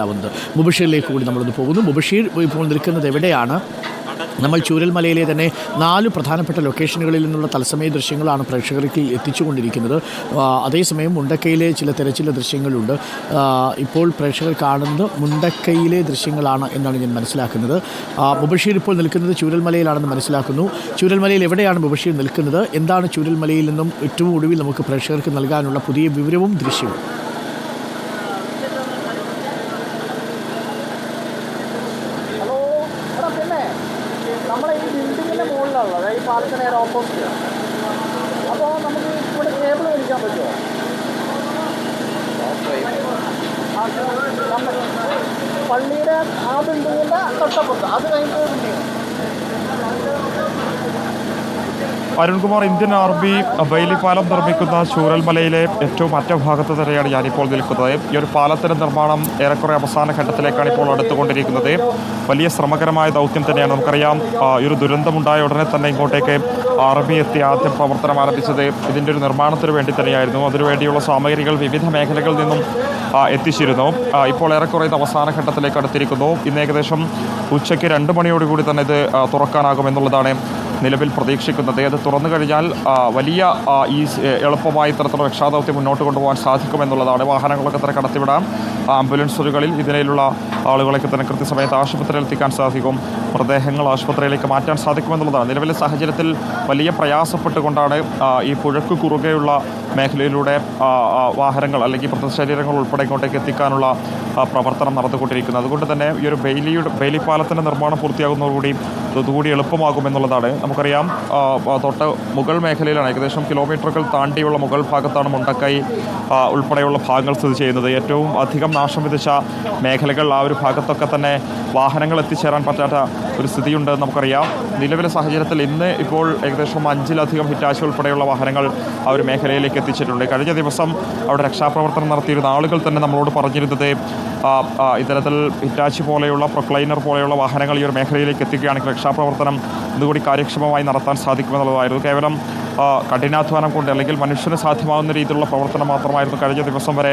ലാവുന്നത് മുബഷീറിലേക്ക് കൂടി നമ്മളൊന്ന് പോകുന്നു. മുബഷീർ ഇപ്പോൾ നിൽക്കുന്നത് എവിടെയാണ്? നമ്മൾ ചൂരൽമലയിലെ തന്നെ നാല് പ്രധാനപ്പെട്ട ലൊക്കേഷനുകളിൽ നിന്നുള്ള തത്സമയ ദൃശ്യങ്ങളാണ് പ്രേക്ഷകർക്ക് എത്തിച്ചുകൊണ്ടിരിക്കുന്നത്. കൊണ്ടിരിക്കുന്നത് അതേസമയം മുണ്ടക്കയിലെ ചില തിരച്ചില ദൃശ്യങ്ങളുണ്ട്. ഇപ്പോൾ പ്രേക്ഷകർ കാണുന്നത് മുണ്ടക്കയിലെ ദൃശ്യങ്ങളാണ് എന്നാണ് ഞാൻ മനസ്സിലാക്കുന്നത്. മുബഷീർ ഇപ്പോൾ നിൽക്കുന്നത് ചൂരൽമലയിലാണെന്ന് മനസ്സിലാക്കുന്നു. ചൂരൽമലയിൽ എവിടെയാണ് മുബഷീർ നിൽക്കുന്നത്? എന്താണ് ചൂരൽമലയിൽ നിന്നും ഏറ്റവും ഒടുവിൽ നമുക്ക് പ്രേക്ഷകർക്ക് നൽകാനുള്ള പുതിയ വിവരവും ദൃശ്യവും? മുകളിലുള്ളത് ഈ പാലത്തിന് നേരെ ഓപ്പോസിറ്റ് അപ്പോൾ നമുക്ക് ഇവിടെ കേബിൾ വലിക്കാൻ പറ്റുമോ പള്ളിയുടെ ആ ബിൽഡിങ്ങിന്റെ തൊട്ടപ്പുറത്ത് അത് കഴിഞ്ഞ building Arunkumar Indian army Bailey പാലം നിർമ്മിക്കുന്ന ചൂരൽമലയിലെ ഏറ്റവും അറ്റഭാഗത്ത് തന്നെയാണ് ഞാനിപ്പോൾ നിൽക്കുന്നത്. ഈ ഒരു പാലത്തിന്റെ നിർമ്മാണം ഏറെക്കുറെ അവസാന ഘട്ടത്തിലേക്കാണ് ഇപ്പോൾ അടുത്തുകൊണ്ടിരിക്കുന്നത്. വലിയ ശ്രമകരമായ ദൗത്യം തന്നെയാണ് നമുക്കറിയാം. ഈ ഒരു ദുരന്തമുണ്ടായ ഉടനെ തന്നെ ഇങ്ങോട്ടേക്ക് ആർമി എത്തി ആദ്യം പ്രവർത്തനം ആരംഭിച്ചത് ഇതിന്റെ ഒരു നിർമ്മാണത്തിന് വേണ്ടി തന്നെയായിരുന്നു. അതിനുവേണ്ടിയുള്ള സാമഗ്രികൾ വിവിധ മേഖലകളിൽ നിന്നും എത്തിച്ചിരുന്നു. ഇപ്പോൾ ഏറെക്കുറെ ഇത് അവസാന ഘട്ടത്തിലേക്ക് അടുത്തിരിക്കുന്നു. ഇന്ന് ഏകദേശം ഉച്ചയ്ക്ക് രണ്ട് മണിയോടുകൂടി തന്നെ ഇത് തുറക്കാനാകുമെന്നുള്ളതാണ് നിലവിൽ പ്രതീക്ഷിക്കുന്നത്. അത് തുറന്നു കഴിഞ്ഞാൽ വലിയ ഈ എളുപ്പമായി ഇത്തരത്തിലുള്ള രക്ഷാദൗത്യം മുന്നോട്ട് കൊണ്ടുപോകാൻ സാധിക്കുമെന്നുള്ളതാണ്. വാഹനങ്ങളൊക്കെ തന്നെ കടത്തിവിടാം. ആംബുലൻസുകളിൽ ഇതിനുള്ള ആളുകളൊക്കെ തന്നെ കൃത്യസമയത്ത് ആശുപത്രിയിൽ എത്തിക്കാൻ സാധിക്കും. മൃതദേഹങ്ങൾ ആശുപത്രിയിലേക്ക് മാറ്റാൻ സാധിക്കുമെന്നുള്ളതാണ്. നിലവിലെ സാഹചര്യത്തിൽ വലിയ പ്രയാസപ്പെട്ടുകൊണ്ടാണ് ഈ പുഴക്ക് കുറുകെയുള്ള മേഖലയിലൂടെ വാഹനങ്ങൾ അല്ലെങ്കിൽ മൃതശരീരങ്ങൾ ഉൾപ്പെടെ ഇങ്ങോട്ടേക്ക് എത്തിക്കാനുള്ള പ്രവർത്തനം നടന്നുകൊണ്ടിരിക്കുന്നത്. അതുകൊണ്ട് തന്നെ ഈ ഒരു ബെയിലിയുടെ ബെയിലി പാലത്തിന്റെ നിർമ്മാണം പൂർത്തിയാകുന്നതോടുകൂടി ഇതുകൂടി എളുപ്പമാകുമെന്നുള്ളതാണ്. നമുക്കറിയാം തൊട്ട് മുകൾ മേഖലയിലാണ് ഏകദേശം കിലോമീറ്ററുകൾ താണ്ടിയുള്ള മുകൾ ഭാഗത്താണ് മുണ്ടക്കൈ ഉൾപ്പെടെയുള്ള ഭാഗങ്ങൾ സ്ഥിതി ചെയ്യുന്നത്. ഏറ്റവും അധികം നാശം വിതച്ച മേഖലകൾ ആ ഒരു ഭാഗത്തൊക്കെ തന്നെ വാഹനങ്ങൾ എത്തിച്ചേരാൻ പറ്റാത്ത ഒരു സ്ഥിതിയുണ്ട് നമുക്കറിയാം. നിലവിലെ സാഹചര്യത്തിൽ ഇന്ന് ഇപ്പോൾ ഏകദേശം അഞ്ചിലധികം ഹിറ്റാച്ചി ഉൾപ്പെടെയുള്ള വാഹനങ്ങൾ ആ ഒരു മേഖലയിലേക്ക് എത്തിച്ചിട്ടുണ്ട്. കഴിഞ്ഞ ദിവസം അവിടെ രക്ഷാപ്രവർത്തനം നടത്തിയിരുന്ന ആളുകൾ തന്നെ നമ്മളോട് പറഞ്ഞിരുന്നത് ഇത്തരത്തിൽ ഹിറ്റാച്ചി പോലെയുള്ള പ്രൊക്ലൈനർ പോലെയുള്ള വാഹനങ്ങൾ ഈ ഒരു മേഖലയിലേക്ക് എത്തിക്കുകയാണെങ്കിൽ രക്ഷാപ്രവർത്തനം ഇതുകൂടി കാര്യക്ഷമമായി നടത്താൻ സാധിക്കുമെന്നുള്ളതായിരുന്നു. കേവലം കഠിനാധ്വാനം കൊണ്ട് അല്ലെങ്കിൽ മനുഷ്യന് സാധ്യമാകുന്ന രീതിയിലുള്ള പ്രവർത്തനം മാത്രമായിരുന്നു കഴിഞ്ഞ ദിവസം വരെ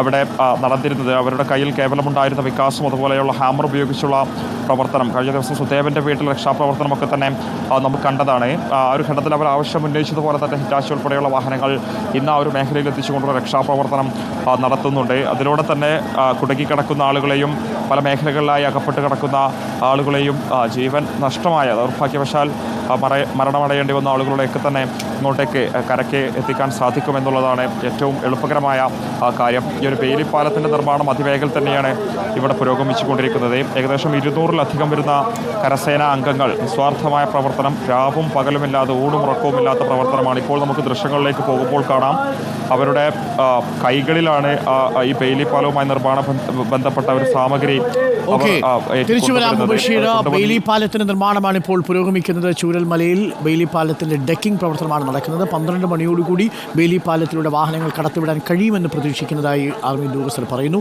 അവിടെ നടന്നിരുന്നത്. അവരുടെ കയ്യിൽ കേവലമുണ്ടായിരുന്ന വികാസം അതുപോലെയുള്ള ഹാമർ ഉപയോഗിച്ചുള്ള പ്രവർത്തനം. കഴിഞ്ഞ ദിവസം സുദേവന്റെ വീട്ടിൽ രക്ഷാപ്രവർത്തനമൊക്കെ തന്നെ നമുക്ക് കണ്ടതാണ്. ആ ഒരു ഘട്ടത്തിൽ അവർ ആവശ്യം ഉന്നയിച്ചതുപോലെ തന്നെ ഹിറ്റാച്ചി ഉൾപ്പെടെയുള്ള വാഹനങ്ങൾ ഇന്ന് ആ ഒരു മേഖലയിൽ എത്തിച്ചുകൊണ്ടുള്ള രക്ഷാപ്രവർത്തനം നടത്തുന്നുണ്ട്. അതിലൂടെ തന്നെ കുടുങ്ങിക്കിടക്കുന്ന ആളുകളെയും പല മേഖലകളിലായി അകപ്പെട്ട് കിടക്കുന്ന ആളുകളെയും ജീവൻ നഷ്ടമായ ദൗർഭാഗ്യവശാൽ മറ മരണമടയേണ്ടി വന്ന ആളുകളുടെയൊക്കെ തന്നെ ഇങ്ങോട്ടേക്ക് കരയ്ക്ക് എത്തിക്കാൻ സാധിക്കുമെന്നുള്ളതാണ് ഏറ്റവും എളുപ്പകരമായ കാര്യം. ഈ ഒരു പേരിപ്പാലത്തിന്റെ പാലത്തിന്റെ നിർമ്മാണം അതിവേഗം തന്നെയാണ് ഇവിടെ പുരോഗമിച്ചുകൊണ്ടിരിക്കുന്നത്. ഏകദേശം ഇരുന്നൂറിലധികം വരുന്ന കരസേനാ അംഗങ്ങൾ നിസ്വാർത്ഥമായ പ്രവർത്തനം രാവും പകലുമില്ലാതെ ഊണും ഉറക്കവുമില്ലാത്ത പ്രവർത്തനമാണ് ഇപ്പോൾ നമുക്ക് ദൃശ്യങ്ങളിലേക്ക് പോകുമ്പോൾ കാണാം. അവരുടെ കൈകളിലാണ് ഈ പേലിപ്പാലവുമായി പാലവുമായി നിർമ്മാണ ബന്ധപ്പെട്ട ഒരു സാമഗ്രി തിരിച്ചു വരാം ബഷീർ പേലിപ്പാലത്തിന്റെ ബെയിലി പാലത്തിന്റെ നിർമ്മാണമാണ് ഇപ്പോൾ പുരോഗമിക്കുന്നത് ചൂരൽമലയിൽ ബെയിലി പാലത്തിന്റെ ഡെക്കിംഗ് പ്രവർത്തനമാണ് നടക്കുന്നത്. പന്ത്രണ്ട് മണിയോടുകൂടി ബെയിലി പാലത്തിലൂടെ വാഹനങ്ങൾ കടത്തിവിടാൻ കഴിയുമെന്ന് പ്രതീക്ഷിക്കുന്നതായി ആർമി ഉദ്യോഗസ്ഥർ പറയുന്നു.